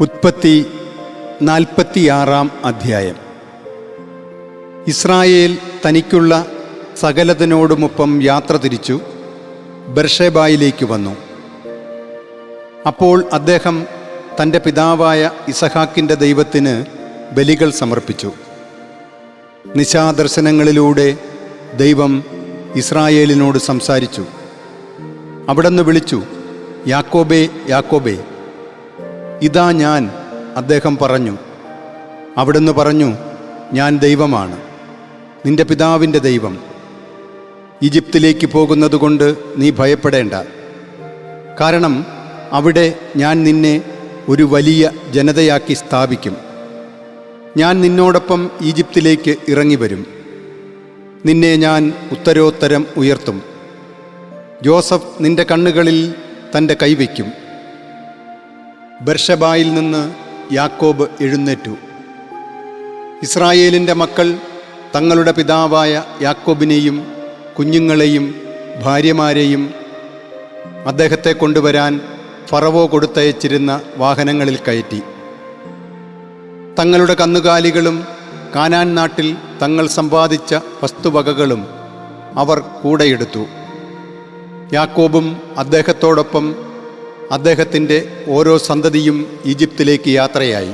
ഉത്പത്തി നാൽപ്പത്തിയാറാം അധ്യായം. ഇസ്രായേൽ തനിക്കുള്ള സകലതിനോടുമൊപ്പം യാത്ര തിരിച്ചു ബർഷേബായിലേക്ക് വന്നു. അപ്പോൾ അദ്ദേഹം തന്റെ പിതാവായ ഇസഹാക്കിന്റെ ദൈവത്തിന് ബലികൾ സമർപ്പിച്ചു. നിശാദർശനങ്ങളിലൂടെ ദൈവം ഇസ്രായേലിനോട് സംസാരിച്ചു. അവിടെ നിന്ന് വിളിച്ചു യാക്കോബേ യാക്കോബേ ഇതാ ഞാൻ അദ്ദേഹം പറഞ്ഞു. അവിടുന്ന് പറഞ്ഞു ഞാൻ ദൈവമാണ് നിന്റെ പിതാവിന്റെ ദൈവം. ഈജിപ്തിലേക്ക് പോകുന്നതുകൊണ്ട് നീ ഭയപ്പെടേണ്ട. കാരണം അവിടെ ഞാൻ നിന്നെ ഒരു വലിയ ജനതയാക്കി സ്ഥാപിക്കും. ഞാൻ നിന്നോടൊപ്പം ഈജിപ്തിലേക്ക് ഇറങ്ങി വരും നിന്നെ ഞാൻ ഉത്തരോത്തരം ഉയർത്തും. ജോസഫ് നിന്റെ കണ്ണുകളിൽ തന്റെ കൈവയ്ക്കും. ബർഷബായിൽ നിന്ന് യാക്കോബ് എഴുന്നേറ്റു. ഇസ്രായേലിന്റെ മക്കൾ തങ്ങളുടെ പിതാവായ യാക്കോബിനെയും കുഞ്ഞുങ്ങളെയും ഭാര്യമാരെയും അദ്ദേഹത്തെ കൊണ്ടുവരാൻ ഫറവോ കൊടുത്തയച്ചിരുന്ന വാഹനങ്ങളിൽ കയറ്റി. തങ്ങളുടെ കന്നുകാലികളും കാനാൻ നാട്ടിൽ തങ്ങൾ സമ്പാദിച്ച വസ്തുവകകളും അവർ കൂടെയെടുത്തു യാക്കോബും അദ്ദേഹത്തോടൊപ്പം അദ്ദേഹത്തിന്റെ ഓരോ സന്തതിയും ഈജിപ്തിലേക്ക് യാത്രയായി.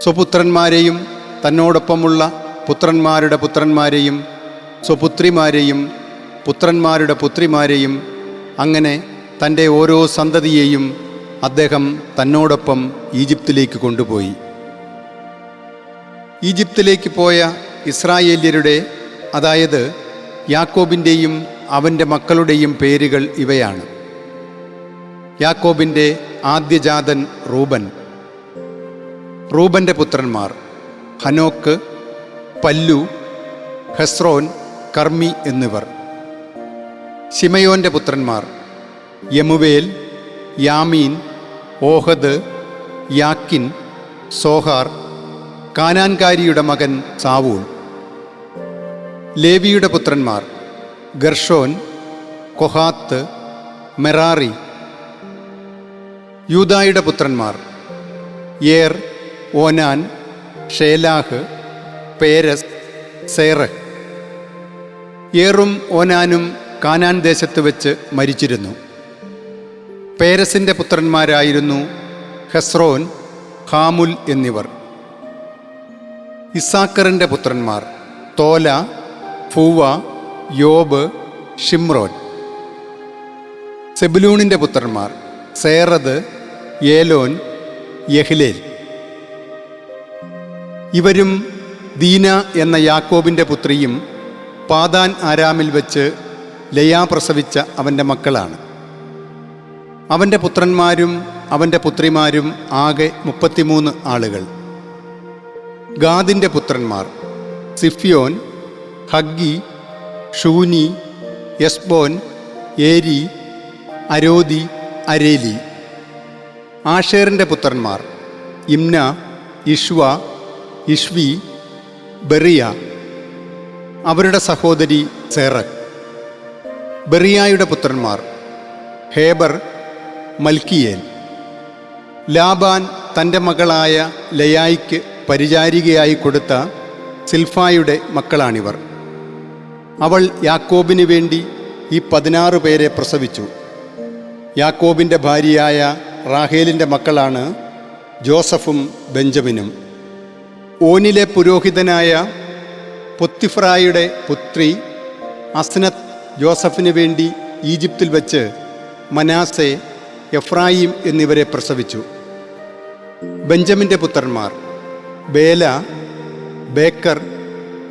സ്വപുത്രന്മാരെയും തന്നോടൊപ്പമുള്ള പുത്രന്മാരുടെ പുത്രന്മാരെയും സ്വപുത്രിമാരെയും പുത്രന്മാരുടെ പുത്രിമാരെയും അങ്ങനെ തന്റെ ഓരോ സന്തതിയെയും അദ്ദേഹം തന്നോടൊപ്പം ഈജിപ്തിലേക്ക് കൊണ്ടുപോയി. ഈജിപ്തിലേക്ക് പോയ ഇസ്രായേല്യരുടെ അതായത് യാക്കോബിന്റെയും അവന്റെ മക്കളുടെയും പേരുകൾ ഇവയാണ്. യാക്കോബിന്റെ ആദ്യജാതൻ റൂബൻ. റൂബന്റെ പുത്രന്മാർ ഹനോക്ക് പല്ലു ഹെസ്രോൻ കർമ്മി എന്നിവർ. ശിമയോന്റെ പുത്രന്മാർ യമുവേൽ യാമീൻ ഓഹദ് യാക്കിൻ സോഹാർ കാനാൻകാരിയുടെ മകൻ സാവൂൾ. ലേവിയുടെ പുത്രന്മാർ ഗർഷോൻ കൊഹാത്ത് മെറാറി യൂദായുടെ പുത്രന്മാർ. ഏർ ഓനാൻ ഷേലാഹ് പേരസ് സേറഹ്. ഏറും ഓനാനും കാനാൻ ദേശത്ത് വെച്ച് മരിച്ചിരുന്നു. പേരസിന്റെ പുത്രന്മാരായിരുന്നു ഹെസ്രോൻ ഹാമുൽ എന്നിവർ. ഇസാക്കറിന്റെ പുത്രന്മാർ തോല ഫൂവ യോബ് ഷിമ്രോൻ. സെബുലൂണിന്റെ പുത്രന്മാർ സേറത് ഏലോൻ യഹ്ലേൽ. ഇവരും ദീന എന്ന യാക്കോബിന്റെ പുത്രിയും പാതാൻ ആരാമിൽ വെച്ച് ലയാ പ്രസവിച്ച അവന്റെ മക്കളാണ്. അവന്റെ പുത്രന്മാരും അവന്റെ പുത്രിമാരും ആകെ മുപ്പത്തിമൂന്ന് ആളുകൾ. ഗാദിന്റെ പുത്രന്മാർ സിഫിയോൻ ഹഗ്ഗി ഷൂനി യസ്ബോൻ ഏരി അരോദി അരേലി. ആഷേറിന്റെ പുത്രന്മാർ. ഇംന ഇഷ്വ ഇഷ്വി ബെറിയ. അവരുടെ സഹോദരി സേറക് ബെറിയായുടെ പുത്രന്മാർ ഹേബർ മൽക്കിയേൽ. ലാബാൻ തന്റെ മകളായ ലയായിക്ക് പരിചാരികയായി കൊടുത്ത സിൽഫായുടെ മക്കളാണിവർ. അവൾ യാക്കോബിന് വേണ്ടി ഈ പതിനാറ് പേരെ പ്രസവിച്ചു. യാക്കോബിന്റെ ഭാര്യയായ റാഹേലിന്റെ മക്കളാണ് ജോസഫും ബെഞ്ചമിനും. ഓനിലെ പുരോഹിതനായ പൊത്തിഫ്രായുടെ പുത്രി അസ്നത്ത് ജോസഫിന് വേണ്ടി ഈജിപ്തിൽ വച്ച് മനാസെ എഫ്രായിം എന്നിവരെ പ്രസവിച്ചു. ബെഞ്ചമിന്റെ പുത്രന്മാർ Bela Becher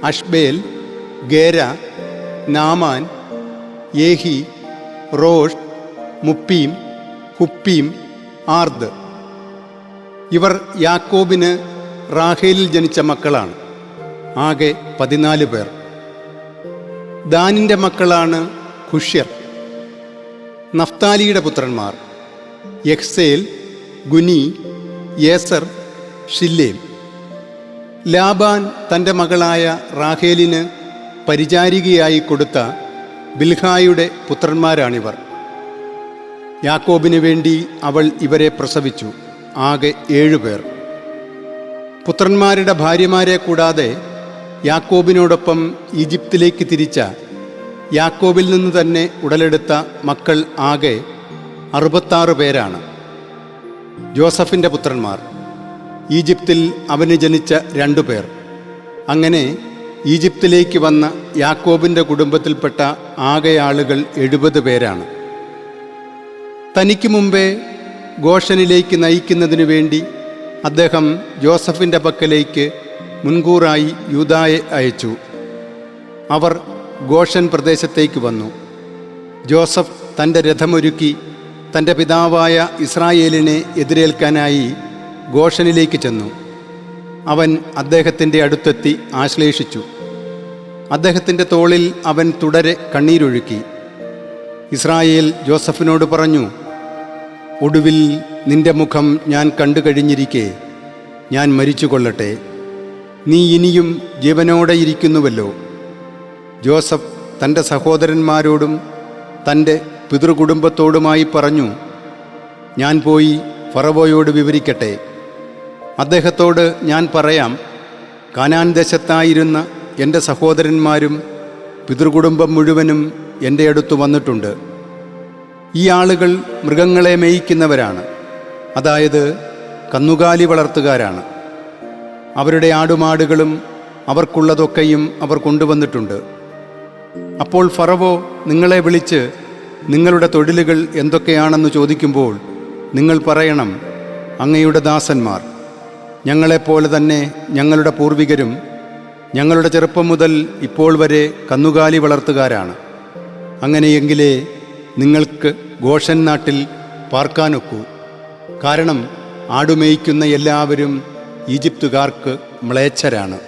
Ashbel Gera Naaman Ehi Rosh Muppim Huppim Ard. ഇവർ യാക്കോബിന് റാഹേലിൽ ജനിച്ച മക്കളാണ്. ആകെ പതിനാല് പേർ. ദാനിന്റെ മക്കളാണ് ഖുഷ്യർ നഫ്താലിയുടെ പുത്രന്മാർ യഹ്സേൽ ഗുനി യേസർ ഷില്ലേം ലാബാൻ തന്റെ മകളായ റാഹേലിന് പരിചാരികയായി കൊടുത്ത ബിൽഹായുടെ പുത്രന്മാരാണിവർ. യാക്കോബിന് വേണ്ടി അവൾ ഇവരെ പ്രസവിച്ചു ആകെ ഏഴുപേർ പുത്രന്മാരുടെ ഭാര്യമാരെ കൂടാതെ യാക്കോബിനോടൊപ്പം ഈജിപ്തിലേക്ക് തിരിച്ച യാക്കോബിൽ നിന്ന് തന്നെ ഉടലെടുത്ത മക്കൾ ആകെ അറുപത്താറ് പേരാണ്. ജോസഫിന്റെ പുത്രന്മാർ. ഈജിപ്തിൽ അവന് ജനിച്ച രണ്ടു പേർ. അങ്ങനെ ഈജിപ്തിലേക്ക് വന്ന യാക്കോബിന്റെ കുടുംബത്തിൽപ്പെട്ട ആകെ ആളുകൾ എഴുപത് പേരാണ്. തനിക്ക് മുമ്പേ ഗോഷനിലേക്ക് നയിക്കുന്നതിനു വേണ്ടി അദ്ദേഹം ജോസഫിന്റെ പക്കലേക്ക് മുൻകൂറായി യൂതായെ അയച്ചു. അവർ ഗോഷൻ പ്രദേശത്തേക്ക് വന്നു. ജോസഫ് തന്റെ രഥമൊരുക്കി തന്റെ പിതാവായ ഇസ്രായേലിനെ എതിരേൽക്കാനായി ഗോഷനിലേക്ക് ചെന്നു. അവൻ അദ്ദേഹത്തിന്റെ അടുത്തെത്തി ആശ്ലേഷിച്ചു. അദ്ദേഹത്തിന്റെ തോളിൽ അവൻ തുടരെ കണ്ണീരൊഴുക്കി. ഇസ്രായേൽ ജോസഫിനോട് പറഞ്ഞു ഒടുവിൽ നിന്റെ മുഖം ഞാൻ കണ്ടു കഴിഞ്ഞിരിക്കെ. ഞാൻ മരിച്ചു കൊള്ളട്ടെ നീ ഇനിയും ജീവനോടെ ഇരിക്കുന്നുവല്ലോ. ജോസഫ് തന്റെ സഹോദരന്മാരോടും തന്റെ പിതൃകുടുംബത്തോടുമായി പറഞ്ഞു ഞാൻ പോയി ഫറവോയോട് വിവരിക്കട്ടെ. അദ്ദേഹത്തോട് ഞാൻ പറയാം കാനാൻ ദേശത്തായിരുന്ന എന്റെ സഹോദരന്മാരും പിതൃകുടുംബം മുഴുവനും എന്റെ അടുത്ത് വന്നിട്ടുണ്ട്. ഈ ആളുകൾ മൃഗങ്ങളെ മേയിക്കുന്നവരാണ്. അതായത് കന്നുകാലി വളർത്തുകാരാണ്. അവരുടെ ആടുമാടുകളും അവർക്കുള്ളതൊക്കെയും അവർ കൊണ്ടുവന്നിട്ടുണ്ട്. അപ്പോൾ ഫറവോ നിങ്ങളെ വിളിച്ച് നിങ്ങളുടെ തൊഴിലുകൾ എന്തൊക്കെയാണെന്ന് ചോദിക്കുമ്പോൾ നിങ്ങൾ പറയണം അങ്ങയുടെ ദാസന്മാർ. ഞങ്ങളെപ്പോലെ തന്നെ ഞങ്ങളുടെ പൂർവികരും ഞങ്ങളുടെ ചെറുപ്പം മുതൽ ഇപ്പോൾ വരെ കന്നുകാലി വളർത്തുകാരാണ്. അങ്ങനെയെങ്കിലേ നിങ്ങൾക്ക് ഗോഷൻ നാട്ടിൽ പാർക്കാനൊക്കൂ. കാരണം ആടുമേയ്ക്കുന്ന എല്ലാവരും ഈജിപ്തുകാർക്ക് മ്ലേച്ഛരാണ്.